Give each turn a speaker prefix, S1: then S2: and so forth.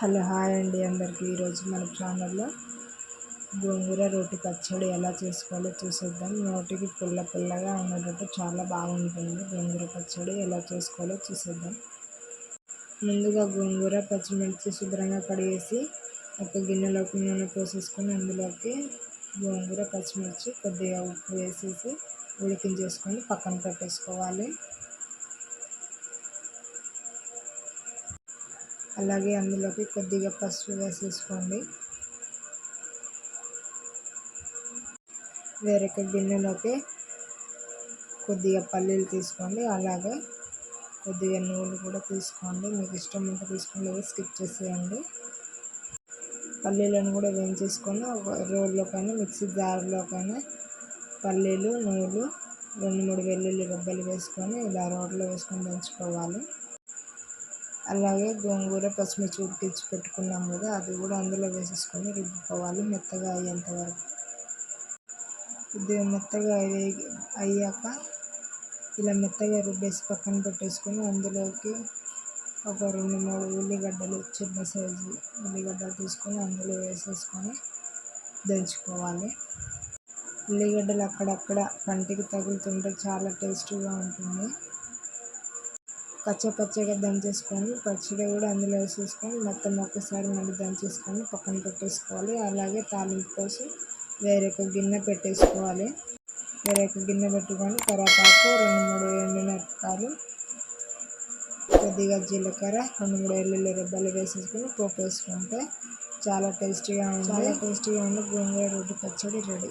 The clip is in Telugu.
S1: హలో హాయ్ అండి అందరికీ. ఈరోజు మన ఛానల్లో గోంగూర రోటి పచ్చడి ఎలా చేసుకోవాలో చూసేద్దాం. నోటికి పుల్ల పుల్లగా ఉండేటట్టు చాలా బాగుంటుంది. గోంగూర పచ్చడి ఎలా చేసుకోవాలో చూసేద్దాం. ముందుగా గోంగూర పచ్చిమిర్చి శుభ్రంగా కడిగేసి ఒక గిన్నెలోకి నూనె పోసేసుకొని అందులోకి గోంగూర పచ్చిమిర్చి కొద్దిగా ఉప్పు వేసేసి ఉడికించేసుకొని పక్కన పెట్టేసుకోవాలి. అలాగే అందులోకి కొద్దిగా పసుపు వేసేసుకోండి. వేరొక గిన్నెలోకి కొద్దిగా పల్లీలు తీసుకోండి. అలాగే కొద్దిగా నూనె కూడా తీసుకోండి. మీకు ఇష్టం ఉంటే తీసుకోండి స్కిప్ చేసేయండి. పల్లీలను కూడా వేయించేసుకొని ఒక రోల్లో మిక్సీ జార్లో పల్లీలు నూనెలు రెండు మూడు వెల్లుల్లి రెబ్బలు వేసుకొని ఇలా రోడ్లో వేసుకొని పెంచుకోవాలి అలాగే గోంగూర పచ్చిమిర్చి ఉడికించి పెట్టుకున్నాం కదా అది కూడా అందులో వేసేసుకొని రుబ్బుకోవాలి మెత్తగా అయ్యేంత వరకు. కొద్దిగా మెత్తగా అయ్యాక ఇలా మెత్తగా రుబ్బేసి పక్కన పెట్టేసుకొని అందులోకి ఒక రెండు మూడు ఉల్లిగడ్డలు చిన్న సైజు ఉల్లిగడ్డలు తీసుకొని అందులో వేసేసుకొని దంచుకోవాలి. ఉల్లిగడ్డలు అక్కడక్కడ కంటికి తగులుతుంటే చాలా టేస్టీగా ఉంటుంది. పచ్చపచ్చగా దంచేసుకొని పచ్చడి కూడా అందులో వేసేసుకొని మొత్తం ఒక్కసారి మళ్ళీ దంచేసుకొని పక్కన పెట్టేసుకోవాలి. అలాగే తాలింపు కోసం వేరొక గిన్నె పెట్టేసుకోవాలి. వేరొక గిన్నె పెట్టుకొని కరాపాకు రెండు మూడు ఎండుమిరపకాయలు కొద్దిగా జీలకర్ర రెండు మూడు ఎల్లుల్లి రెబ్బలు వేసేసుకొని పోపు వేసుకుంటే చాలా టేస్టీగా ఉంది చాలా టేస్టీగా ఉంది గోంగూర రోడ్డు పచ్చడి రెడీ.